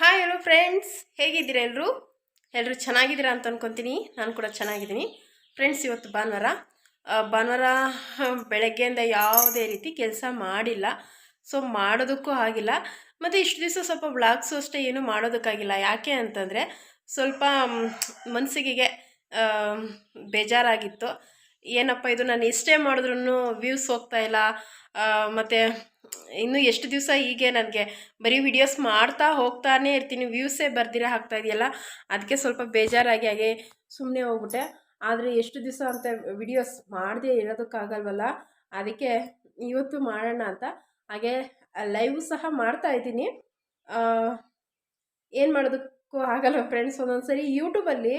Hi hello friends ಹೇಗಿದ್ದೀರಾ ಎಲ್ಲರೂ ಎಲ್ಲರೂ ಚೆನ್ನಾಗಿದ್ದೀರಾ ಅಂತ ಅಂದ್ಕೊತೀನಿ ನಾನು ಕೂಡ ಚೆನ್ನಾಗಿದ್ದೀನಿ. ಫ್ರೆಂಡ್ಸ್ ಇವತ್ತು ಭಾನುವಾರ. ಭಾನುವಾರ ಬೆಳಗ್ಗೆಯಿಂದ ಯಾವುದೇ ರೀತಿ ಕೆಲಸ ಮಾಡಿಲ್ಲ. ಸೊ ಮಾಡೋದಕ್ಕೂ ಆಗಿಲ್ಲ. ಮತ್ತು ಇಷ್ಟು ದಿವಸ ಸ್ವಲ್ಪ ಬ್ಲಾಗ್ಸು ಅಷ್ಟೇ ಏನೂ ಮಾಡೋದಕ್ಕಾಗಿಲ್ಲ. ಯಾಕೆ ಅಂತಂದರೆ ಸ್ವಲ್ಪ ಮನಸ್ಸಿಗೆ ಬೇಜಾರಾಗಿತ್ತು. ಏನಪ್ಪ ಇದು ನಾನು ಎಷ್ಟೇ ಮಾಡಿದ್ರೂ ವ್ಯೂಸ್ ಹೋಗ್ತಾ ಇಲ್ಲ. ಮತ್ತು ಇನ್ನು ಎಷ್ಟು ದಿವಸ ಹೀಗೆ ನನಗೆ ಬರೀ ವಿಡಿಯೋಸ್ ಮಾಡ್ತಾ ಹೋಗ್ತಾನೇ ಇರ್ತೀನಿ ವ್ಯೂಸೇ ಬರ್ದಿರ ಹಾಕ್ತಾ ಇದೆಯಲ್ಲ, ಅದಕ್ಕೆ ಸ್ವಲ್ಪ ಬೇಜಾರಾಗಿ ಹಾಗೆ ಸುಮ್ಮನೆ ಹೋಗ್ಬಿಟ್ಟೆ. ಆದರೆ ಎಷ್ಟು ದಿವಸ ಅಂತ ವಿಡಿಯೋಸ್ ಮಾಡದೇ ಇರೋದಕ್ಕಾಗಲ್ವಲ್ಲ, ಅದಕ್ಕೆ ಇವತ್ತು ಮಾಡೋಣ ಅಂತ. ಹಾಗೆ ಲೈವ್ ಸಹ ಮಾಡ್ತಾ ಇದ್ದೀನಿ. ಏನು ಮಾಡೋದಕ್ಕೂ ಆಗಲ್ಲ ಫ್ರೆಂಡ್ಸ್ ಒಂದೊಂದು ಸರಿ ಯೂಟ್ಯೂಬಲ್ಲಿ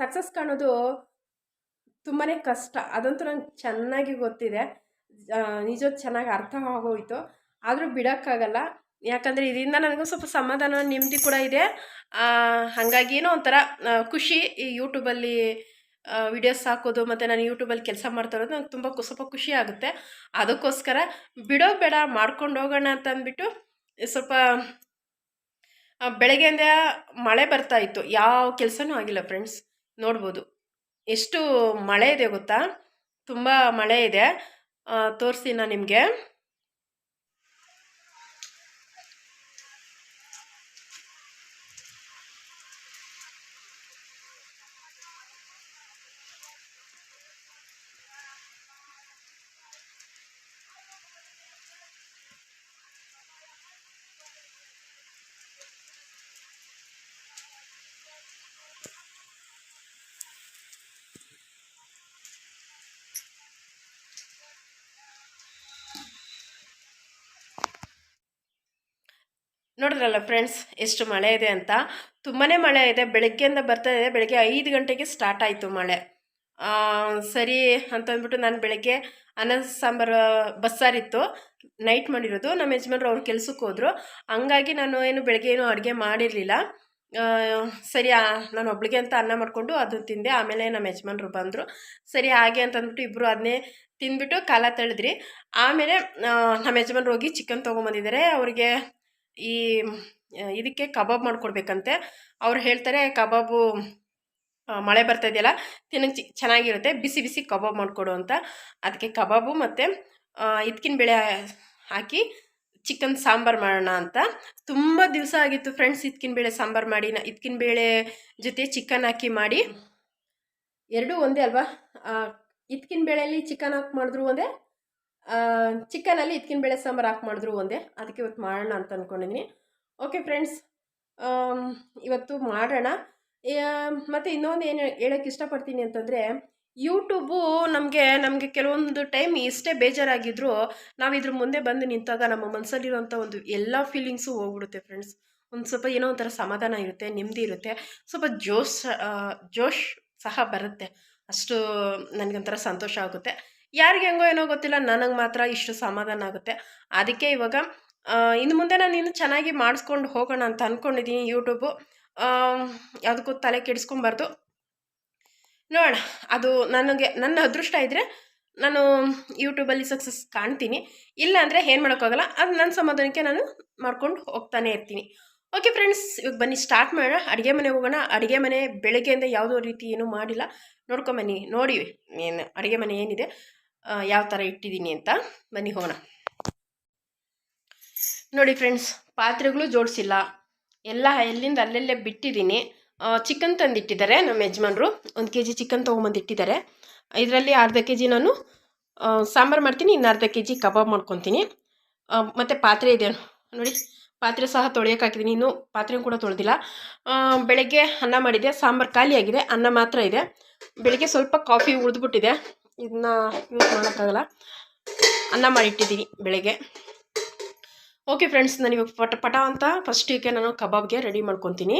ಸಕ್ಸಸ್ ಕಾಣೋದು ತುಂಬಾ ಕಷ್ಟ. ಅದಂತೂ ನಂಗೆ ಚೆನ್ನಾಗಿ ಗೊತ್ತಿದೆ. ನಿಜ ಚೆನ್ನಾಗಿ ಅರ್ಥ ಆಗೋಯ್ತು. ಆದರೂ ಬಿಡೋಕ್ಕಾಗಲ್ಲ. ಯಾಕಂದರೆ ಇದರಿಂದ ನನಗೂ ಸ್ವಲ್ಪ ಸಮಾಧಾನ ನೆಮ್ಮದಿ ಕೂಡ ಇದೆ. ಹಾಗಾಗಿ ಏನೋ ಒಂಥರ ಖುಷಿ ಈ ಯೂಟ್ಯೂಬಲ್ಲಿ ವಿಡಿಯೋಸ್ ಹಾಕೋದು ಮತ್ತು ನಾನು ಯೂಟ್ಯೂಬಲ್ಲಿ ಕೆಲಸ ಮಾಡ್ತಾ ಇರೋದು ನಂಗೆ ತುಂಬ ಸ್ವಲ್ಪ ಖುಷಿ ಆಗುತ್ತೆ. ಅದಕ್ಕೋಸ್ಕರ ಬಿಡೋ ಬೇಡ, ಮಾಡ್ಕೊಂಡು ಹೋಗೋಣ ಅಂತ ಅಂದ್ಬಿಟ್ಟು ಸ್ವಲ್ಪ ಬೆಳಗ್ಗೆಯಿಂದ ಮಳೆ ಬರ್ತಾ ಇತ್ತು. ಯಾವ ಕೆಲಸನೂ ಆಗಿಲ್ಲ ಫ್ರೆಂಡ್ಸ್ ನೋಡ್ಬೋದು. ಎಷ್ಟು ಮಳೆ ಇದೆ ಗೊತ್ತಾ? ತುಂಬ ಮಳೆ ಇದೆ. ತೋರಿಸ್ತೀನಿ ನಾನು ನಿಮಗೆ. ನೋಡಿದ್ರಲ್ಲ ಫ್ರೆಂಡ್ಸ್ ಎಷ್ಟು ಮಳೆ ಇದೆ ಅಂತ. ತುಂಬಾ ಮಳೆ ಇದೆ, ಬೆಳಗ್ಗೆಯಿಂದ ಬರ್ತಾ ಇದೆ, ಬೆಳಗ್ಗೆ ಐದು ಗಂಟೆಗೆ ಸ್ಟಾರ್ಟ್ ಆಯಿತು ಮಳೆ. ಸರಿ ಅಂತಂದ್ಬಿಟ್ಟು ನಾನು ಬೆಳಗ್ಗೆ ಅನ್ನ, ಸಾಂಬಾರು ಬಸ್ಸಾರಿತ್ತು ನೈಟ್ ಮಾಡಿರೋದು ನಮ್ಮ ಯಜಮಾನ್ರು ಅವ್ರ ಕೆಲ್ಸಕ್ಕೆ ಹೋದರು. ಹಂಗಾಗಿ ನಾನು ಏನು ಬೆಳಗ್ಗೆ ಏನು ಅಡುಗೆ ಮಾಡಿರಲಿಲ್ಲ. ಸರಿ ನಾನು ಒಬ್ಳಿಗೆ ಅಂತ ಅನ್ನ ಮಾಡಿಕೊಂಡು ಅದು ತಿಂದೆ, ಆಮೇಲೆ ನಮ್ಮ ಯಜಮಾನ್ರು ಬಂದರು. ಸರಿ, ಹಾಗೆ ಅಂತಂದ್ಬಿಟ್ಟು ಇಬ್ಬರು ಅದನ್ನೇ ತಿಂದ್ಬಿಟ್ಟು ಕಾಲ ತಳೆದ್ರಿ ಆಮೇಲೆ ನಮ್ಮ ಯಜಮಾನ್ರು ಹೋಗಿ ಚಿಕನ್ ತೊಗೊಂಬಂದಿದ್ದಾರೆ. ಅವರಿಗೆ ಈ ಇದಕ್ಕೆ ಕಬಾಬ್ ಮಾಡಿಕೊಡ್ಬೇಕಂತೆ. ಅವ್ರು ಹೇಳ್ತಾರೆ, ಕಬಾಬು ಮಳೆ ಬರ್ತಾ ಇದೆಯಲ್ಲ ತಿನ್ನಕ್ಕೆ ಚೆನ್ನಾಗಿರುತ್ತೆ, ಬಿಸಿ ಬಿಸಿ ಕಬಾಬ್ ಮಾಡಿಕೊಡು ಅಂತ. ಅದಕ್ಕೆ ಕಬಾಬು ಮತ್ತು ಇದಕ್ಕಿನ ಬೇಳೆ ಹಾಕಿ, ಚಿಕನ್ ಸಾಂಬಾರು ಮಾಡೋಣ ಅಂತ. ತುಂಬ ದಿವಸ ಆಗಿತ್ತು ಫ್ರೆಂಡ್ಸ್ ಇದಕ್ಕಿನ ಬೇಳೆ ಸಾಂಬಾರು ಮಾಡಿ, ನ ಇದಕ್ಕಿನ ಬೇಳೆ ಜೊತೆ ಚಿಕನ್ ಹಾಕಿ ಮಾಡಿ. ಎರಡೂ ಒಂದೇ ಅಲ್ವಾ? ಇದಕ್ಕಿನ ಬೇಳೆಯಲ್ಲಿ ಚಿಕನ್ ಹಾಕಿ ಮಾಡಿದ್ರು ಒಂದೇ? ಚಿಕನಲ್ಲಿ ಇದಕ್ಕಿನ ಬೇಳೆ ಸಾಂಬಾರು ಹಾಕಿ ಮಾಡಿದ್ರು ಒಂದೇ. ಅದಕ್ಕೆ ಇವತ್ತು ಮಾಡೋಣ ಅಂತ ಅಂದ್ಕೊಂಡಿದ್ದೀನಿ ಓಕೆ ಫ್ರೆಂಡ್ಸ್ ಇವತ್ತು ಮಾಡೋಣ. ಮತ್ತು ಇನ್ನೊಂದು ಏನು ಹೇಳೋಕ್ಕೆ ಇಷ್ಟಪಡ್ತೀನಿ ಅಂತಂದರೆ ಯೂಟ್ಯೂಬು ನಮಗೆ ನಮಗೆ ಕೆಲವೊಂದು ಟೈಮ್ ಎಷ್ಟೇ ಬೇಜಾರಾಗಿದ್ದರೂ ನಾವು ಇದ್ರ ಮುಂದೆ ಬಂದು ನಿಂತಾಗ ನಮ್ಮ ಮನಸ್ಸಲ್ಲಿರುವಂಥ ಒಂದು ಎಲ್ಲ ಫೀಲಿಂಗ್ಸು ಹೋಗ್ಬಿಡುತ್ತೆ ಫ್ರೆಂಡ್ಸ್ ಒಂದು ಸ್ವಲ್ಪ ಏನೋ ಒಂಥರ ಸಮಾಧಾನ ಇರುತ್ತೆ, ನೆಮ್ಮದಿ ಇರುತ್ತೆ. ಸ್ವಲ್ಪ ಜೋಶ್ ಜೋಶ್ ಸಹ ಬರುತ್ತೆ. ಅಷ್ಟು ನನಗೊಂಥರ ಸಂತೋಷ ಆಗುತ್ತೆ. ಯಾರಿಗೆ ಹೆಂಗೋ ಏನೋ ಗೊತ್ತಿಲ್ಲ, ನನಗೆ ಮಾತ್ರ ಇಷ್ಟು ಸಮಾಧಾನ ಆಗುತ್ತೆ. ಅದಕ್ಕೆ ಇವಾಗ ಇನ್ನು ಮುಂದೆ ನಾನು ಇನ್ನು ಚೆನ್ನಾಗಿ ಮಾಡಿಸ್ಕೊಂಡು ಹೋಗೋಣ ಅಂತ ಅಂದ್ಕೊಂಡಿದ್ದೀನಿ ಯೂಟ್ಯೂಬು ಯಾವುದಕ್ಕೂ ತಲೆ ಕೆಡಿಸ್ಕೊಂಬಾರ್ದು. ನೋಡೋಣ, ಅದು ನನಗೆ, ನನ್ನ ಅದೃಷ್ಟ ಇದ್ದರೆ ನಾನು ಯೂಟ್ಯೂಬಲ್ಲಿ ಸಕ್ಸಸ್ ಕಾಣ್ತೀನಿ. ಇಲ್ಲ ಅಂದರೆ ಏನು ಮಾಡೋಕ್ಕಾಗಲ್ಲ, ಅದು ನನ್ನ ಸಮಾಧಾನಕ್ಕೆ ನಾನು ಮಾಡ್ಕೊಂಡು ಹೋಗ್ತಾನೆ ಇರ್ತೀನಿ. ಓಕೆ ಫ್ರೆಂಡ್ಸ್ ಇವಾಗ ಬನ್ನಿ ಸ್ಟಾರ್ಟ್ ಮಾಡೋಣ. ಅಡುಗೆ ಮನೆ ಹೋಗೋಣ. ಅಡುಗೆ ಮನೆ ಬೆಳಗ್ಗೆಯಿಂದ ಯಾವುದೋ ರೀತಿ ಏನೂ ಮಾಡಿಲ್ಲ. ನೋಡ್ಕೊಂಬನ್ನಿ ನೋಡಿ, ಏನು, ಅಡುಗೆ ಮನೆ ಏನಿದೆ. ಯಾವ ಥರ ಇಟ್ಟಿದ್ದೀನಿ ಅಂತ ಬನ್ನಿ ಹೋಗೋಣ. ನೋಡಿ ಫ್ರೆಂಡ್ಸ್ ಪಾತ್ರೆಗಳು ಜೋಡಿಸಿಲ್ಲ. ಎಲ್ಲ ಎಲ್ಲಿಂದ ಅಲ್ಲೆಲ್ಲೇ ಬಿಟ್ಟಿದ್ದೀನಿ ಚಿಕನ್ ತಂದಿಟ್ಟಿದ್ದಾರೆ ನಮ್ಮ ಯಜಮಾನರು. ಒಂದು ಕೆ ಜಿ ಚಿಕನ್ ತೊಗೊಂಬಂದಿಟ್ಟಿದ್ದಾರೆ ಇದರಲ್ಲಿ ಅರ್ಧ ಕೆ ಜಿ ನಾನು ಸಾಂಬಾರು ಮಾಡ್ತೀನಿ, ಇನ್ನು ಅರ್ಧ ಕೆ ಜಿ ಕಬಾಬ್ ಮಾಡ್ಕೊತೀನಿ. ಮತ್ತು ಪಾತ್ರೆ ಇದೆ ನೋಡಿ, ಪಾತ್ರೆ ಸಹ ತೊಳೆಯೋಕೆ ಹಾಕಿದ್ದೀನಿ ಇನ್ನೂ ಪಾತ್ರೆ ಕೂಡ ತೊಳೆದಿಲ್ಲ. ಬೆಳಗ್ಗೆ ಅನ್ನ ಮಾಡಿದೆ ಸಾಂಬಾರು ಖಾಲಿಯಾಗಿದೆ, ಅನ್ನ ಮಾತ್ರ ಇದೆ. ಬೆಳಗ್ಗೆ ಸ್ವಲ್ಪ ಕಾಫಿ ಉಳಿದ್ಬಿಟ್ಟಿದೆ. ಇದನ್ನ ಯೂಸ್ ಮಾಡೋಕ್ಕಾಗಲ್ಲ. ಅನ್ನ ಮಾಡಿಟ್ಟಿದ್ದೀನಿ ಬೆಳಗ್ಗೆ. ಓಕೆ ಫ್ರೆಂಡ್ಸ್ ನಾನು ಇವಾಗ ಪಟ ಪಟ ಅಂತ ಫಸ್ಟಿಗೆ ನಾನು ಕಬಾಬ್ಗೆ ರೆಡಿ ಮಾಡ್ಕೊತೀನಿ.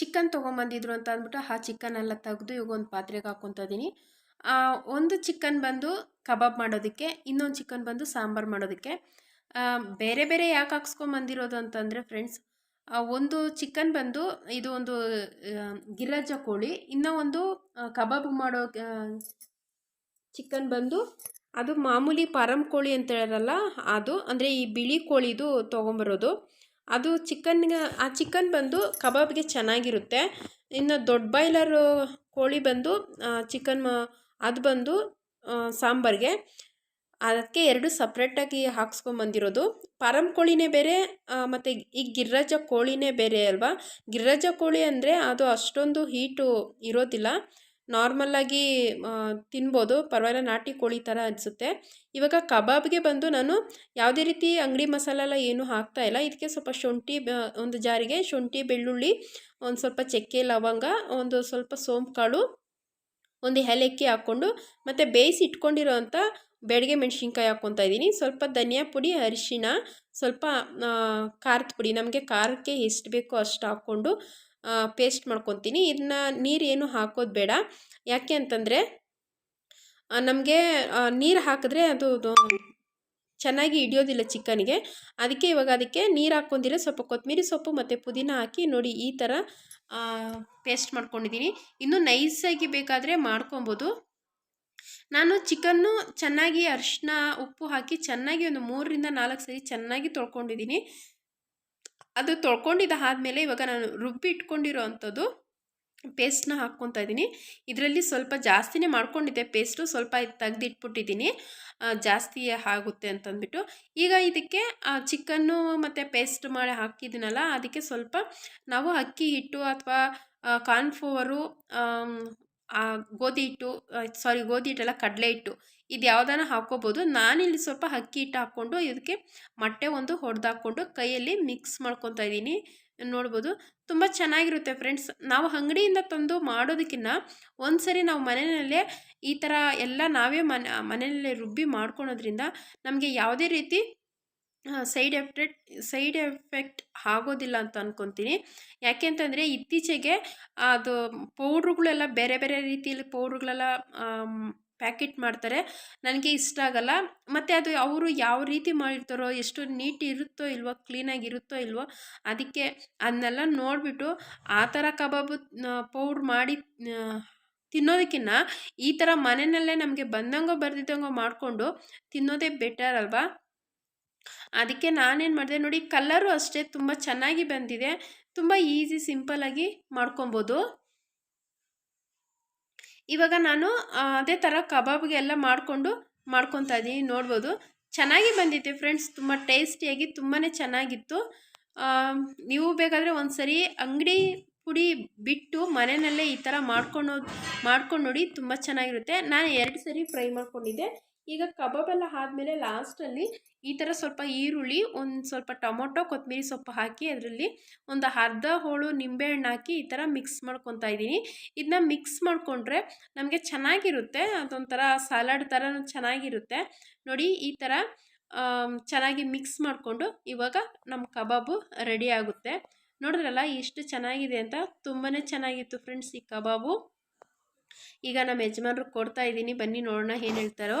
ಚಿಕನ್ ತೊಗೊಂಬಂದಿದ್ರು ಅಂತ ಅಂದ್ಬಿಟ್ಟು ಆ ಚಿಕನ್ ಎಲ್ಲ ತೆಗೆದು ಇವಾಗ ಒಂದು ಪಾತ್ರೆಗೆ ಹಾಕ್ಕೊತಾ ಇದ್ದೀನಿ ಒಂದು ಚಿಕನ್ ಬಂದು ಕಬಾಬ್ ಮಾಡೋದಕ್ಕೆ, ಇನ್ನೊಂದು ಚಿಕನ್ ಬಂದು ಸಾಂಬಾರು ಮಾಡೋದಕ್ಕೆ. ಬೇರೆ ಬೇರೆ ಯಾಕೆ ಹಾಕ್ಸ್ಕೊಂಬಂದಿರೋದು ಅಂತಂದರೆ ಫ್ರೆಂಡ್ಸ್ ಒಂದು ಚಿಕನ್ ಬಂದು ಇದು ಒಂದು ಗಿರಜ ಕೋಳಿ, ಇನ್ನೂ ಒಂದು ಕಬಾಬ್ ಮಾಡೋ ಚಿಕನ್ ಬಂದು ಅದು ಮಾಮೂಲಿ ಪಾರಂ ಕೋಳಿ ಅಂತ ಹೇಳಲ್ಲ ಅದು, ಅಂದರೆ ಈ ಬಿಳಿ ಕೋಳಿದು ತೊಗೊಂಬರೋದು. ಅದು ಚಿಕನ್ ಆ ಚಿಕನ್ ಬಂದು ಕಬಾಬ್ಗೆ ಚೆನ್ನಾಗಿರುತ್ತೆ. ಇನ್ನು ದೊಡ್ಡ ಬಾಯ್ಲರು ಕೋಳಿ ಬಂದು ಚಿಕನ್ ಅದು ಬಂದು ಸಾಂಬಾರಿಗೆ. ಅದಕ್ಕೆ ಎರಡು ಸಪ್ರೇಟಾಗಿ ಹಾಕ್ಸ್ಕೊಂಬಂದಿರೋದು. ಪಾರಂ ಕೋಳಿನೇ ಬೇರೆ ಮತ್ತು ಈ ಗಿರ್ರಜ ಕೋಳಿನೇ ಬೇರೆ ಅಲ್ವಾ? ಗಿರ್ರಜ ಕೋಳಿ ಅಂದರೆ ಅದು ಅಷ್ಟೊಂದು ಹೀಟು ಇರೋದಿಲ್ಲ. ನಾರ್ಮಲ್ಲಾಗಿ ತಿನ್ಬೋದು. ಪರವಾಗಿಲ್ಲ, ನಾಟಿ ಕೋಳಿ ಥರ ಅನಿಸುತ್ತೆ. ಇವಾಗ ಕಬಾಬ್ಗೆ ಬಂದು ನಾನು ಯಾವುದೇ ರೀತಿ ಅಂಗಡಿ ಮಸಾಲ ಎಲ್ಲ ಏನೂ ಹಾಕ್ತಾ ಇಲ್ಲ. ಇದಕ್ಕೆ ಸ್ವಲ್ಪ ಶುಂಠಿ ಒಂದು ಜಾರಿಗೆ ಶುಂಠಿ, ಬೆಳ್ಳುಳ್ಳಿ, ಒಂದು ಸ್ವಲ್ಪ ಚಕ್ಕೆ, ಲವಂಗ, ಒಂದು ಸ್ವಲ್ಪ ಸೋಂಪು ಕಾಳು ಒಂದು ಏಲಕ್ಕಿ ಹಾಕ್ಕೊಂಡು, ಮತ್ತು ಬೇಯಿಸಿ ಇಟ್ಕೊಂಡಿರೋ ಅಂಥ ಬೆಳಗ್ಗೆ ಮೆಣಸಿನ್ಕಾಯಿ ಹಾಕ್ಕೊತಾ ಇದ್ದೀನಿ. ಸ್ವಲ್ಪ ಧನಿಯಾ ಪುಡಿ ಅರಿಶಿನ ಸ್ವಲ್ಪ ಖಾರದ ಪುಡಿ. ನಮಗೆ ಖಾರಕ್ಕೆ ಎಷ್ಟು ಬೇಕೋ ಅಷ್ಟು ಹಾಕ್ಕೊಂಡು ಪೇಸ್ಟ್ ಮಾಡ್ಕೊತೀನಿ. ಇದನ್ನ ನೀರೇನು ಹಾಕೋದು ಬೇಡ. ಯಾಕೆ ಅಂತಂದರೆ ನಮಗೆ ನೀರು ಹಾಕಿದ್ರೆ ಅದು ಚೆನ್ನಾಗಿ ಹಿಡಿಯೋದಿಲ್ಲ ಚಿಕನ್ಗೆ. ಅದಕ್ಕೆ ಇವಾಗ ಅದಕ್ಕೆ ನೀರು ಹಾಕ್ಕೊಂಡಿಲ್ಲ ಸ್ವಲ್ಪ ಕೊತ್ತಂಬರಿ ಸೊಪ್ಪು ಮತ್ತು ಪುದೀನ ಹಾಕಿ ನೋಡಿ ಈ ಥರ ಪೇಸ್ಟ್ ಮಾಡ್ಕೊಂಡಿದ್ದೀನಿ. ಇನ್ನೂ ನೈಸಾಗಿ ಬೇಕಾದರೆ ಮಾಡ್ಕೊಬೋದು. ನಾನು ಚಿಕನ್ನು ಚೆನ್ನಾಗಿ ಅರಿಶಿನ ಉಪ್ಪು ಹಾಕಿ ಚೆನ್ನಾಗಿ ಒಂದು ಮೂರರಿಂದ ನಾಲ್ಕು ಸರಿ ಚೆನ್ನಾಗಿ ತೊಳ್ಕೊಂಡಿದ್ದೀನಿ. ಅದು ತೊಳ್ಕೊಂಡಿದ್ದ ಆದಮೇಲೆ ಇವಾಗ ನಾನು ರುಬ್ಬಿ ಇಟ್ಕೊಂಡಿರೋ ಅಂಥದ್ದು ಪೇಸ್ಟ್ನ ಹಾಕ್ಕೊತಾ ಇದ್ದೀನಿ. ಇದರಲ್ಲಿ ಸ್ವಲ್ಪ ಜಾಸ್ತಿನೇ ಮಾಡ್ಕೊಂಡಿದ್ದೆ, ಪೇಸ್ಟು ಸ್ವಲ್ಪ ತೆಗ್ದಿಟ್ಬಿಟ್ಟಿದ್ದೀನಿ. ಜಾಸ್ತಿ ಆಗುತ್ತೆ ಅಂತಂದ್ಬಿಟ್ಟು. ಈಗ ಇದಕ್ಕೆ ಚಿಕನ್ನು ಮತ್ತು ಪೇಸ್ಟ್ ಮಾಡಿ ಹಾಕಿದ್ದೀನಲ್ಲ, ಅದಕ್ಕೆ ಸ್ವಲ್ಪ ನಾವು ಅಕ್ಕಿ ಹಿಟ್ಟು ಅಥವಾ ಕಾರ್ನ್ಫ್ಲವರು ಗೋಧಿ ಹಿಟ್ಟು ಸಾರಿ ಗೋಧಿ ಹಿಟ್ಟೆಲ್ಲ, ಕಡಲೆ ಹಿಟ್ಟು, ಇದು ಯಾವ್ದಾನ ಹಾಕ್ಕೋಬೋದು. ನಾನಿಲ್ಲಿ ಸ್ವಲ್ಪ ಅಕ್ಕಿ ಹಿಟ್ಟು ಹಾಕ್ಕೊಂಡು ಇದಕ್ಕೆ ಮೊಟ್ಟೆ ಒಂದು ಹೊಡೆದಾಕ್ಕೊಂಡು ಕೈಯಲ್ಲಿ ಮಿಕ್ಸ್ ಮಾಡ್ಕೊತಾ ಇದ್ದೀನಿ. ನೋಡ್ಬೋದು. ತುಂಬ ಚೆನ್ನಾಗಿರುತ್ತೆ ಫ್ರೆಂಡ್ಸ್ ನಾವು ಅಂಗಡಿಯಿಂದ ತಂದು ಮಾಡೋದಕ್ಕಿಂತ ಒಂದು ಸರಿ ನಾವು ಮನೆಯಲ್ಲೇ ಈ ಥರ ಎಲ್ಲ ನಾವೇ ಮನೆ, ಮನೆಯಲ್ಲೇ ರುಬ್ಬಿ ಮಾಡ್ಕೊಳೋದ್ರಿಂದ ನಮಗೆ ಯಾವುದೇ ರೀತಿ ಸೈಡ್ ಎಫೆಕ್ಟ್ ಸೈಡ್ ಎಫೆಕ್ಟ್ ಆಗೋದಿಲ್ಲ ಅಂತ ಅಂದ್ಕೊತೀನಿ ಯಾಕೆ ಅಂತಂದರೆ ಇತ್ತೀಚೆಗೆ ಅದು ಪೌಡ್ರುಗಳೆಲ್ಲ ಬೇರೆ ಬೇರೆ ರೀತಿಯಲ್ಲಿ ಪೌಡ್ರುಗಳೆಲ್ಲ ಪ್ಯಾಕೆಟ್ ಮಾಡ್ತಾರೆ. ನನಗೆ ಇಷ್ಟ ಆಗಲ್ಲ. ಮತ್ತು ಅದು ಅವರು ಯಾವ ರೀತಿ ಮಾಡಿರ್ತಾರೋ, ಎಷ್ಟು ನೀಟ್ ಇರುತ್ತೋ ಇಲ್ವೋ ಕ್ಲೀನಾಗಿರುತ್ತೋ ಇಲ್ವೋ, ಅದಕ್ಕೆ ಅದನ್ನೆಲ್ಲ ನೋಡಿಬಿಟ್ಟು ಆ ಥರ ಕಬಾಬು ಪೌಡ್ರ್ ಮಾಡಿ ತಿನ್ನೋದಕ್ಕಿಂತ ಈ ಥರ ಮನೆಯಲ್ಲೇ ನಮಗೆ ಬಂದಂಗೋ, ಬರ್ದಿದ್ದಂಗೋ ಮಾಡಿಕೊಂಡು ತಿನ್ನೋದೇ ಬೆಟರ್ ಅಲ್ವಾ? ಅದಕ್ಕೆ ನಾನೇನು ಮಾಡಿದೆ, ನೋಡಿ ಕಲ್ಲರು ಅಷ್ಟೇ ತುಂಬ ಚೆನ್ನಾಗಿ ಬಂದಿದೆ. ತುಂಬ ಈಸಿ ಸಿಂಪಲ್ಲಾಗಿ ಮಾಡ್ಕೊಬೋದು. ಇವಾಗ ನಾನು ಅದೇ ಥರ ಕಬಾಬ್ಗೆ ಎಲ್ಲ ಮಾಡಿಕೊಂಡು ಮಾಡ್ಕೊತಾ ಇದ್ದೀನಿ, ನೋಡ್ಬೋದು. ಚೆನ್ನಾಗಿ ಬಂದಿತ್ತು ಫ್ರೆಂಡ್ಸ್, ತುಂಬ ಟೇಸ್ಟಿಯಾಗಿ ತುಂಬಾ ಚೆನ್ನಾಗಿತ್ತು. ನೀವು ಬೇಕಾದರೆ ಒಂದು ಸರಿ ಅಂಗಡಿ ಪುಡಿ ಬಿಟ್ಟು ಮನೆಯಲ್ಲೇ ಈ ಥರ ಮಾಡ್ಕೊಂಡು ಮಾಡ್ಕೊಂಡು ನೋಡಿ, ತುಂಬ ಚೆನ್ನಾಗಿರುತ್ತೆ. ನಾನು ಎರಡು ಸರಿ ಫ್ರೈ ಮಾಡ್ಕೊಂಡಿದ್ದೆ. ಈಗ ಕಬಾಬೆಲ್ಲ ಆದಮೇಲೆ ಲಾಸ್ಟಲ್ಲಿ ಈ ಥರ ಸ್ವಲ್ಪ ಈರುಳ್ಳಿ, ಒಂದು ಸ್ವಲ್ಪ ಟೊಮೊಟೊ ಕೊತ್ತಂಬರಿ ಸೊಪ್ಪು ಹಾಕಿ ಅದರಲ್ಲಿ ಒಂದು ಅರ್ಧ ಹೋಳು ನಿಂಬೆಹಣ್ಣು ಹಾಕಿ ಈ ಥರ ಮಿಕ್ಸ್ ಮಾಡ್ಕೊತಾ ಇದ್ದೀನಿ. ಇದನ್ನ ಮಿಕ್ಸ್ ಮಾಡಿಕೊಂಡ್ರೆ ನಮಗೆ ಚೆನ್ನಾಗಿರುತ್ತೆ, ಅದೊಂಥರ ಸಲಾಡ್ ಥರ ಚೆನ್ನಾಗಿರುತ್ತೆ. ನೋಡಿ ಈ ಥರ ಚೆನ್ನಾಗಿ ಮಿಕ್ಸ್ ಮಾಡಿಕೊಂಡು ಇವಾಗ ನಮ್ಮ ಕಬಾಬು ರೆಡಿ ಆಗುತ್ತೆ. ನೋಡಿದ್ರಲ್ಲ ಎಷ್ಟು ಚೆನ್ನಾಗಿದೆ ಅಂತ ತುಂಬಾ ಚೆನ್ನಾಗಿತ್ತು ಫ್ರೆಂಡ್ಸ್ ಈ ಕಬಾಬು. ಈಗ ನಮ್ಮ ಯಜಮಾನರು ಕೊಡ್ತಾ ಇದ್ದೀನಿ, ಬನ್ನಿ ನೋಡೋಣ ಏನು ಹೇಳ್ತಾರೋ.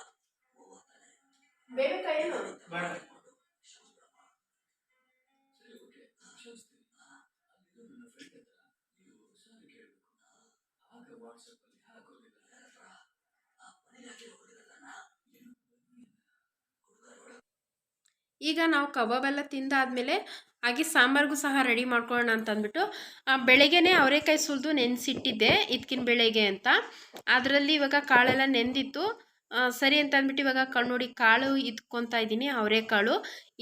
ಈಗ ನಾವು ಕಬಾಬ್ ಎಲ್ಲ ತಿಂದಾದ್ಮೇಲೆ ಹಾಗೆ ಸಾಂಬಾರ್ಗೂ ಸಹ ರೆಡಿ ಮಾಡ್ಕೊಳ್ಳೋಣ ಅಂತ ಅಂದ್ಬಿಟ್ಟು ಬೆಳಗ್ಗೆನೇ ಅವರೆಕಾಯಿ ಸುಲಿದು ನೆನೆಸಿಟ್ಟಿದ್ದೆ ಇದಕ್ಕಿನ ಬೆಳಗ್ಗೆ ಅಂತ. ಅದರಲ್ಲಿ ಇವಾಗ ಕಾಳೆಲ್ಲ ನೆಂದಿತ್ತು. ಸರಿ ಅಂತ ಅಂದ್ಬಿಟ್ಟು ಇವಾಗ ಕಾಳು ಕಾಳು ಇದ್ಕೊತಾ ಇದ್ದೀನಿ, ಅವರೆಕಾಳು.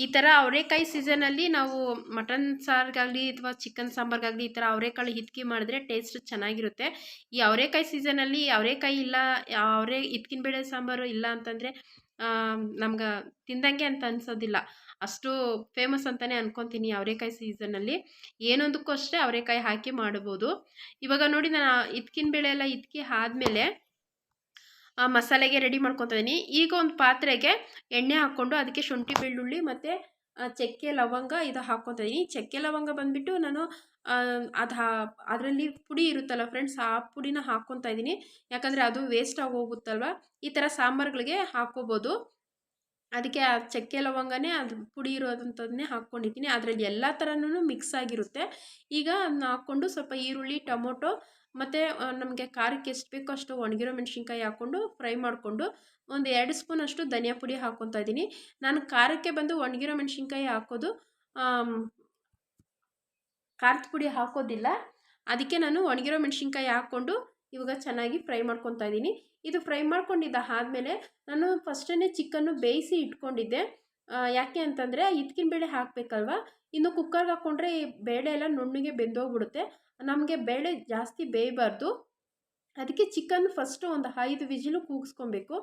ಈ ಥರ ಅವರೆಕಾಯಿ ಸೀಸನಲ್ಲಿ ನಾವು ಮಟನ್ ಸಾರಿಗಾಗಲಿ ಅಥವಾ ಚಿಕನ್ ಸಾಂಬಾರ್ಗಾಗಲಿ ಈ ಥರ ಅವರೆಕಾಳು ಹಿತ್ಕಿ ಮಾಡಿದ್ರೆ ಟೇಸ್ಟ್ ಚೆನ್ನಾಗಿರುತ್ತೆ. ಈ ಅವರೆಕಾಯಿ ಸೀಸನಲ್ಲಿ ಅವರೆಕಾಯಿ ಇಲ್ಲ ಅವರೆ ಇದ್ಕಿನ ಬೇಳೆ ಸಾಂಬಾರು ಇಲ್ಲ ಅಂತಂದರೆ ನಮ್ಗೆ ತಿಂದಂಗೆ ಅಂತ ಅನ್ಸೋದಿಲ್ಲ. ಅಷ್ಟು ಫೇಮಸ್ ಅಂತಲೇ ಅನ್ಕೊತೀನಿ ಅವರೆಕಾಯಿ ಸೀಸನಲ್ಲಿ ಏನೊಂದಕ್ಕೂ ಅಷ್ಟೇ ಅವರೆಕಾಯಿ ಹಾಕಿ ಮಾಡ್ಬೋದು. ಇವಾಗ ನೋಡಿ, ನಾನು ಇದ್ಕಿನ ಬೇಳೆ ಎಲ್ಲ ಇದ್ಕಿ ಆದಮೇಲೆ ಮಸಾಲೆಗೆ ರೆಡಿ ಮಾಡ್ಕೊತಾ ಇದ್ದೀನಿ ಈಗ ಒಂದು ಪಾತ್ರೆಗೆ ಎಣ್ಣೆ ಹಾಕ್ಕೊಂಡು ಅದಕ್ಕೆ ಶುಂಠಿ, ಬೆಳ್ಳುಳ್ಳಿ ಮತ್ತು ಚಕ್ಕೆ, ಲವಂಗ ಇದು ಹಾಕ್ಕೊತಾ ಇದ್ದೀನಿ ಚಕ್ಕೆ, ಲವಂಗ ಬಂದುಬಿಟ್ಟು ನಾನು ಅದು ಹಾ, ಅದರಲ್ಲಿ ಪುಡಿ ಇರುತ್ತಲ್ಲ ಫ್ರೆಂಡ್ಸ್ ಆ ಪುಡಿನ ಹಾಕ್ಕೊತಾ ಇದ್ದೀನಿ ಯಾಕಂದರೆ ಅದು ವೇಸ್ಟ್ ಆಗೋಗುತ್ತಲ್ವ ಈ ಥರ ಸಾಂಬಾರುಗಳಿಗೆ ಹಾಕ್ಕೋಬೋದು. ಅದಕ್ಕೆ ಆ ಚಕ್ಕೆ, ಲವಂಗನೇ ಅದು ಪುಡಿ ಇರೋದಂಥದ್ದನ್ನೇ ಹಾಕ್ಕೊಂಡಿದ್ದೀನಿ. ಅದರಲ್ಲಿ ಎಲ್ಲ ಥರನೂ ಮಿಕ್ಸ್ ಆಗಿರುತ್ತೆ. ಈಗ ಅದನ್ನ ಹಾಕ್ಕೊಂಡು ಸ್ವಲ್ಪ ಈರುಳ್ಳಿ, ಟೊಮೊಟೊ ಮತ್ತು ನಮಗೆ ಖಾರಕ್ಕೆ ಎಷ್ಟು ಬೇಕೋ ಅಷ್ಟು ಒಣಗಿರೋ ಮೆಣಸಿನ್ಕಾಯಿ ಹಾಕ್ಕೊಂಡು ಫ್ರೈ ಮಾಡಿಕೊಂಡು ಒಂದು ಎರಡು ಸ್ಪೂನ್ ಅಷ್ಟು ಧನಿಯಾ ಪುಡಿ ಹಾಕ್ಕೊತಾ ಇದ್ದೀನಿ. ನಾನು ಖಾರಕ್ಕೆ ಬಂದು ಒಣಗಿರೋ ಮೆಣಸಿನ್ಕಾಯಿ ಹಾಕೋದು ಖಾರದ ಪುಡಿ ಹಾಕೋದಿಲ್ಲ. ಅದಕ್ಕೆ ನಾನು ಒಣಗಿರೋ ಮೆಣಸಿನ್ಕಾಯಿ ಹಾಕ್ಕೊಂಡು ಇವಾಗ ಚೆನ್ನಾಗಿ ಫ್ರೈ ಮಾಡ್ಕೊತಾ ಇದ್ದೀನಿ. ಇದು ಫ್ರೈ ಮಾಡ್ಕೊಂಡಿದ್ದ ಆದಮೇಲೆ ನಾನು ಫಸ್ಟೇ ಚಿಕನ್ನು ಬೇಯಿಸಿ ಇಟ್ಕೊಂಡಿದ್ದೆ. ಯಾಕೆ ಅಂತಂದರೆ ಬೇಳೆ ಹಾಕಬೇಕಲ್ವ? ಇನ್ನು ಕುಕ್ಕರ್ಗೆ ಹಾಕ್ಕೊಂಡ್ರೆ ಈ ಬೇಳೆ ಎಲ್ಲ ನುಣ್ಣಗೆ ಬೆಂದೋಗ್ಬಿಡುತ್ತೆ. ನಮಗೆ ಬೇಳೆ ಜಾಸ್ತಿ ಬೇಯಬಾರ್ದು. ಅದಕ್ಕೆ ಚಿಕನ್ ಫಸ್ಟು ಒಂದು ಐದು ವಿಜಿಲು ಕೂಗಿಸ್ಕೊಬೇಕು.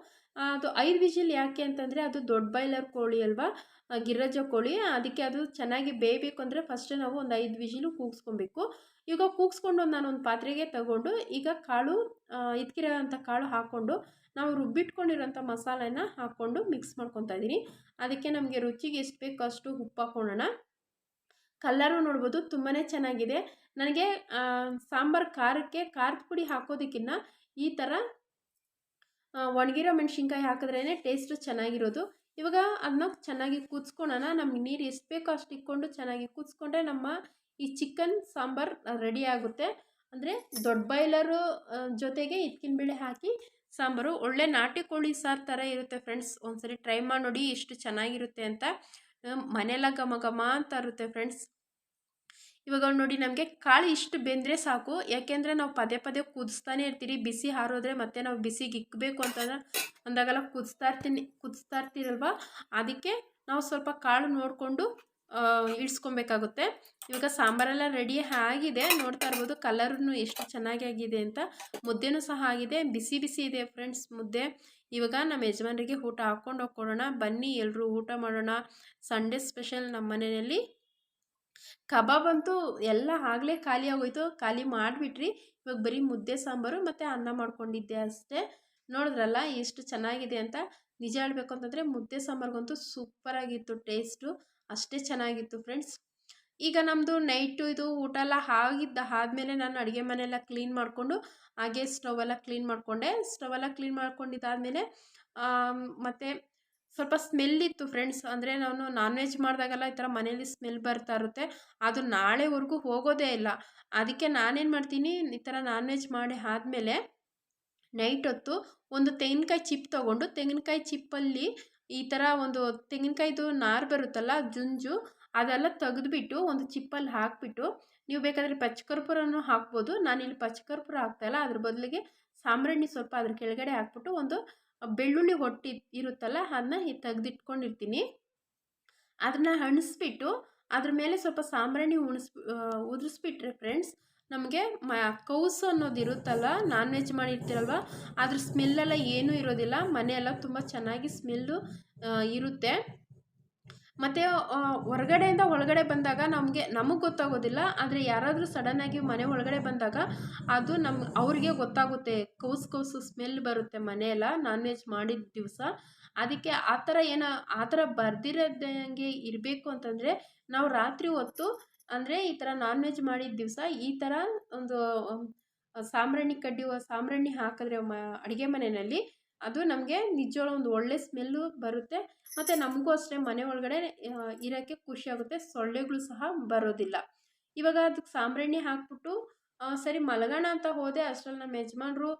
ಅದು ಐದು ವಿಜಿಲ್ ಯಾಕೆ ಅಂತಂದರೆ ಅದು ದೊಡ್ಡ ಬಾಯ್ಲರ್ ಕೋಳಿ ಅಲ್ವಾ? ಗಿರಜ ಕೋಳಿ. ಅದಕ್ಕೆ ಅದು ಚೆನ್ನಾಗಿ ಬೇಯಬೇಕು ಅಂದರೆ ಫಸ್ಟ್ ನಾವು ಒಂದು ಐದು ವಿಜಿಲು ಕೂಗಿಸ್ಕೊಬೇಕು. ಈಗ ಕೂಗಿಸ್ಕೊಂಡು ನಾನು ಒಂದು ಪಾತ್ರೆಗೆ ತಗೊಂಡು ಈಗ ಕಾಳು ಇದ್ಕಿರೋ ಅಂಥ ಕಾಳು ಹಾಕ್ಕೊಂಡು ನಾವು ರುಬ್ಬಿಟ್ಕೊಂಡಿರೋಂಥ ಮಸಾಲೆನ ಹಾಕ್ಕೊಂಡು ಮಿಕ್ಸ್ ಮಾಡ್ಕೊತಾ ಇದ್ದೀನಿ ಅದಕ್ಕೆ ನಮಗೆ ರುಚಿಗೆ ಎಷ್ಟು ಬೇಕು ಅಷ್ಟು ಉಪ್ಪು ಹಾಕ್ಕೊಳ್ಳೋಣ ಕಲ್ಲರು ನೋಡ್ಬೋದು ತುಂಬಾ ಚೆನ್ನಾಗಿದೆ. ನನಗೆ ಸಾಂಬಾರು ಖಾರಕ್ಕೆ ಖಾರದ ಪುಡಿ ಹಾಕೋದಕ್ಕಿಂತ ಈ ಥರ ಒಣಗಿರೋ ಮೆಣಸಿನ್ಕಾಯಿ ಹಾಕಿದ್ರೇ ಟೇಸ್ಟು ಚೆನ್ನಾಗಿರೋದು. ಇವಾಗ ಅದನ್ನ ಚೆನ್ನಾಗಿ ಕುದಿಸ್ಕೊಳ್ಳೋಣ ನಮ್ಗೆ ನೀರು ಎಷ್ಟು ಬೇಕೋ ಅಷ್ಟು ಇಟ್ಕೊಂಡು ಚೆನ್ನಾಗಿ ಕುದಿಸ್ಕೊಂಡ್ರೆ ನಮ್ಮ ಈ ಚಿಕನ್ ಸಾಂಬಾರು ರೆಡಿ ಆಗುತ್ತೆ. ಅಂದರೆ ದೊಡ್ಡ ಬಾಯ್ಲರು ಜೊತೆಗೆ ಇದ್ಕಿನ ಬೇಳೆ ಹಾಕಿ ಸಾಂಬಾರು. ಒಳ್ಳೆ ನಾಟಿ ಕೋಳಿ ಸಾರು ಥರ ಇರುತ್ತೆ ಫ್ರೆಂಡ್ಸ್ ಒಂದ್ಸರಿ ಟ್ರೈ ಮಾಡಿ ನೋಡಿ ಎಷ್ಟು ಚೆನ್ನಾಗಿರುತ್ತೆ ಅಂತ. ಮನೆಯೆಲ್ಲ ಘಮ ಘಮ ಅಂತ ಇರುತ್ತೆ ಫ್ರೆಂಡ್ಸ್ ಇವಾಗ ನೋಡಿ ನಮಗೆ ಕಾಳು ಇಷ್ಟು ಬೆಂದರೆ ಸಾಕು. ಯಾಕೆಂದರೆ ನಾವು ಪದೇ ಪದೇ ಕುದಿಸ್ತಾನೆ ಇರ್ತೀರಿ. ಬಿಸಿ ಹಾರೋದ್ರೆ ಮತ್ತೆ ನಾವು ಬಿಸಿಗೆ ಇಕ್ಕಬೇಕು ಅಂತಂದ್ರೆ ಅಂದಾಗೆಲ್ಲ ಕುದಿಸ್ತಾ ಇರ್ತೀನಿ, ಕುದಿಸ್ತಾ ಇರ್ತೀರಲ್ವ? ಅದಕ್ಕೆ ನಾವು ಸ್ವಲ್ಪ ಕಾಳು ನೋಡಿಕೊಂಡು ಇಳಿಸ್ಕೊಬೇಕಾಗುತ್ತೆ ಇವಾಗ ಸಾಂಬಾರೆಲ್ಲ ರೆಡಿ ಆಗಿದೆ. ನೋಡ್ತಾ ಇರ್ಬೋದು ಕಲರ್ನು ಎಷ್ಟು ಚೆನ್ನಾಗಿ ಆಗಿದೆ ಅಂತ. ಮುದ್ದೆನೂ ಸಹ ಆಗಿದೆ. ಬಿಸಿ ಬಿಸಿ ಇದೆ ಫ್ರೆಂಡ್ಸ್ ಮುದ್ದೆ. ಇವಾಗ ನಮ್ಮ ಯಜಮಾನರಿಗೆ ಊಟ ಹಾಕ್ಕೊಂಡು ಹೋಗ್ಕೊಡೋಣ. ಬನ್ನಿ ಎಲ್ಲರೂ ಊಟ ಮಾಡೋಣ. ಸಂಡೇ ಸ್ಪೆಷಲ್ ನಮ್ಮ ಮನೆಯಲ್ಲಿ. ಕಬಾಬ್ ಅಂತೂ ಎಲ್ಲ ಆಗಲೇ ಖಾಲಿ ಆಗೋಯ್ತು. ಖಾಲಿ ಮಾಡಿಬಿಟ್ರಿ. ಇವಾಗ ಬರೀ ಮುದ್ದೆ, ಸಾಂಬಾರು ಮತ್ತು ಅನ್ನ ಮಾಡ್ಕೊಂಡಿದ್ದೆ ಅಷ್ಟೇ. ನೋಡಿದ್ರಲ್ಲ ಎಷ್ಟು ಚೆನ್ನಾಗಿದೆ ಅಂತ. ನಿಜ ಹೇಳಬೇಕು ಅಂತಂದರೆ ಮುದ್ದೆ, ಸಾಂಬಾರಿಗಂತೂ ಸೂಪರಾಗಿತ್ತು ಟೇಸ್ಟು ಅಷ್ಟೇ ಚೆನ್ನಾಗಿತ್ತು ಫ್ರೆಂಡ್ಸ್. ಈಗ ನಮ್ಮದು ನೈಟು ಇದು ಊಟ ಎಲ್ಲ ಆಗಿದ್ದ, ಆದಮೇಲೆ ನಾನು ಅಡುಗೆ ಮನೆಯೆಲ್ಲ ಕ್ಲೀನ್ ಮಾಡಿಕೊಂಡು, ಹಾಗೆ ಸ್ಟವೆಲ್ಲ ಕ್ಲೀನ್ ಮಾಡಿಕೊಂಡೆ. ಸ್ಟವೆಲ್ಲ ಕ್ಲೀನ್ ಮಾಡ್ಕೊಂಡಿದ್ದಾದಮೇಲೆ ಮತ್ತು ಸ್ವಲ್ಪ ಸ್ಮೆಲ್ ಇತ್ತು ಫ್ರೆಂಡ್ಸ್. ಅಂದರೆ ನಾನು ನಾನ್ ವೆಜ್ ಮಾಡಿದಾಗೆಲ್ಲ ಈ ಥರ ಮನೇಲಿ ಸ್ಮೆಲ್ ಬರ್ತಾ ಇರುತ್ತೆ. ಅದು ನಾಳೆವರೆಗೂ ಹೋಗೋದೇ ಇಲ್ಲ. ಅದಕ್ಕೆ ನಾನೇನು ಮಾಡ್ತೀನಿ, ಈ ಥರ ನಾನ್ ವೆಜ್ ಮಾಡಿ ಆದಮೇಲೆ ನೈಟ್ ಹೊತ್ತು ಒಂದು ತೆಂಗಿನಕಾಯಿ ಚಿಪ್ ತೊಗೊಂಡು, ತೆಂಗಿನಕಾಯಿ ಚಿಪ್ಪಲ್ಲಿ ಈ ಥರ ಒಂದು ತೆಂಗಿನಕಾಯಿದು ನಾರು ಬರುತ್ತಲ್ಲ ಜುಂಜು, ಅದೆಲ್ಲ ತೆಗೆದುಬಿಟ್ಟು ಒಂದು ಚಿಪ್ಪಲ್ಲಿ ಹಾಕಿಬಿಟ್ಟು, ನೀವು ಬೇಕಾದರೆ ಪಚ್ಚಕರ್ಪೂರನೂ ಹಾಕ್ಬೋದು. ನಾನಿಲ್ಲಿ ಪಚ್ಚಕರ್ಪೂರ ಹಾಕ್ತಾಯಿಲ್ಲ ಅದ್ರ ಬದಲಿಗೆ ಸಾಂಬ್ರಾಣಿ ಸ್ವಲ್ಪ ಅದ್ರ ಕೆಳಗಡೆ ಹಾಕ್ಬಿಟ್ಟು ಒಂದು ಬೆಳ್ಳುಳ್ಳಿ ಹೊಟ್ಟಿ ಇರುತ್ತಲ್ಲ ಅದನ್ನ ತೆಗೆದಿಟ್ಕೊಂಡಿರ್ತೀನಿ. ಅದನ್ನ ಹಣಿಸ್ಬಿಟ್ಟು, ಅದ್ರ ಮೇಲೆ ಸ್ವಲ್ಪ ಸಾಂಬ್ರಾಣಿ ಉಣಿಸ್ ಉದುರಿಸ್ಬಿಟ್ರೆ ಫ್ರೆಂಡ್ಸ್ ನಮಗೆ ಮ, ಕೌಸು ಅನ್ನೋದು ಇರುತ್ತಲ್ಲ ನಾನ್ ವೆಜ್ ಮಾಡಿರ್ತೀರಲ್ವ ಅದ್ರ ಸ್ಮೆಲ್ಲೆಲ್ಲ ಏನೂ ಇರೋದಿಲ್ಲ. ಮನೆಯೆಲ್ಲ ತುಂಬ ಚೆನ್ನಾಗಿ ಸ್ಮೆಲ್ಲು ಇರುತ್ತೆ. ಮತ್ತು ಹೊರಗಡೆಯಿಂದ ಒಳಗಡೆ ಬಂದಾಗ ನಮಗೆ ನಮಗೆ ಗೊತ್ತಾಗೋದಿಲ್ಲ. ಆದರೆ ಯಾರಾದರೂ ಸಡನ್ನಾಗಿ ಮನೆ ಒಳಗಡೆ ಬಂದಾಗ ಅದು ನಮ್ಮ ಅವ್ರಿಗೆ ಗೊತ್ತಾಗುತ್ತೆ. ಕೌಸು ಕೌಸು ಸ್ಮೆಲ್ ಬರುತ್ತೆ ಮನೆಯೆಲ್ಲ ನಾನ್ ವೆಜ್ ಮಾಡಿದ ದಿವಸ. ಅದಕ್ಕೆ ಆ ಥರ ಏನೋ, ಆ ಥರ ಬರ್ದಿರೋದಂಗೆ ಇರಬೇಕು ಅಂತಂದರೆ ನಾವು ರಾತ್ರಿ ಹೊತ್ತು ಅಂದರೆ ಈ ಥರ ನಾನ್ ವೆಜ್ ಮಾಡಿದ ದಿವಸ ಈ ಥರ ಒಂದು ಸಾಂಬ್ರಾಣಿ ಕಡ್ಡಿ, ಸಾಂಬ್ರಾಣಿ ಹಾಕಿದ್ರೆ ಮ, ಅಡುಗೆ ಮನೆಯಲ್ಲಿ ಅದು ನಮಗೆ ನಿಜವಾಗ ಒಂದು ಒಳ್ಳೆ ಸ್ಮೆಲ್ಲು ಬರುತ್ತೆ. ಮತ್ತು ನಮಗೂ ಅಷ್ಟೇ ಮನೆ ಒಳಗಡೆ ಇರೋಕ್ಕೆ ಖುಷಿಯಾಗುತ್ತೆ ಸೊಳ್ಳೆಗಳು ಸಹ ಬರೋದಿಲ್ಲ. ಇವಾಗ ಅದಕ್ಕೆ ಸಾಂಬ್ರಾಣಿ ಹಾಕ್ಬಿಟ್ಟು ಸರಿ ಮಲಗೋಣ ಅಂತ ಹೋದೆ. ಅಷ್ಟರಲ್ಲಿ ನಮ್ಮ ಯಜಮಾನ್ರು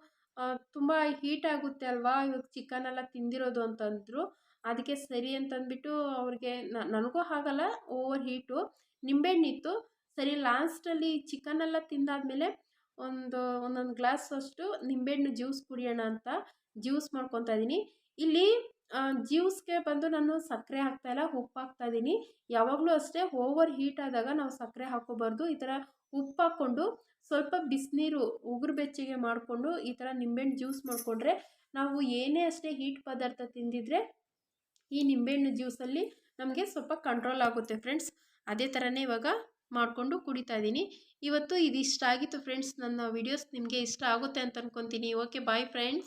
ತುಂಬ ಹೀಟ್ ಆಗುತ್ತೆ ಅಲ್ವಾ? ಇವಾಗ ಚಿಕನ್ ಎಲ್ಲ ತಿಂದಿರೋದು ಅಂತಂದರು. ಅದಕ್ಕೆ ಸರಿ ಅಂತಂದ್ಬಿಟ್ಟು ಅವ್ರಿಗೆ ನನಗೂ ಆಗಲ್ಲ ಓವರ್ ಹೀಟು ನಿಂಬೆಹಣ್ಣಿತ್ತು. ಸರಿ ಲಾಸ್ಟಲ್ಲಿ ಚಿಕನೆಲ್ಲ ತಿಂದಾದಮೇಲೆ ಒಂದು, ಒಂದೊಂದು ಗ್ಲಾಸ್ ಅಷ್ಟು ನಿಂಬೆಹಣ್ಣು ಜ್ಯೂಸ್ ಕುಡಿಯೋಣ ಅಂತ ಜ್ಯೂಸ್ ಮಾಡ್ಕೊತಾ ಇದ್ದೀನಿ. ಇಲ್ಲಿ ಜ್ಯೂಸ್ಗೆ ಬಂದು ನಾನು ಸಕ್ಕರೆ ಹಾಕ್ತಾಯಿಲ್ಲ ಉಪ್ಪು ಹಾಕ್ತಾಯಿದ್ದೀನಿ ಯಾವಾಗಲೂ ಅಷ್ಟೇ ಓವರ್ ಹೀಟ್ ಆದಾಗ ನಾವು ಸಕ್ಕರೆ ಹಾಕೋಬಾರ್ದು ಈ ಥರ ಉಪ್ಪು ಹಾಕ್ಕೊಂಡು ಸ್ವಲ್ಪ ಬಿಸಿನೀರು ಉಗುರು ಬೆಚ್ಚಗೆ ಮಾಡಿಕೊಂಡು ಈ ಥರ ನಿಂಬೆಹಣ್ಣು ಜ್ಯೂಸ್ ಮಾಡಿಕೊಂಡ್ರೆ ನಾವು ಏನೇ ಅಷ್ಟೇ ಹೀಟ್ ಪದಾರ್ಥ ತಿಂದಿದ್ರೆ ಈ ನಿಂಬೆಹಣ್ಣು ಜ್ಯೂಸಲ್ಲಿ ನಮಗೆ ಸ್ವಲ್ಪ ಕಂಟ್ರೋಲ್ ಆಗುತ್ತೆ ಫ್ರೆಂಡ್ಸ್ ಅದೇ ಥರನೇ ಇವಾಗ ಮಾಡಿಕೊಂಡು ಕುಡಿತಾ ಇದ್ದೀನಿ. ಇವತ್ತು ಇದು ಇಷ್ಟ ಆಗಿತ್ತು ಫ್ರೆಂಡ್ಸ್ ನನ್ನ ವಿಡಿಯೋಸ್ ನಿಮಗೆ ಇಷ್ಟ ಆಗುತ್ತೆ ಅಂತ ಅಂದ್ಕೊತೀನಿ ಓಕೆ ಬಾಯ್ ಫ್ರೆಂಡ್ಸ್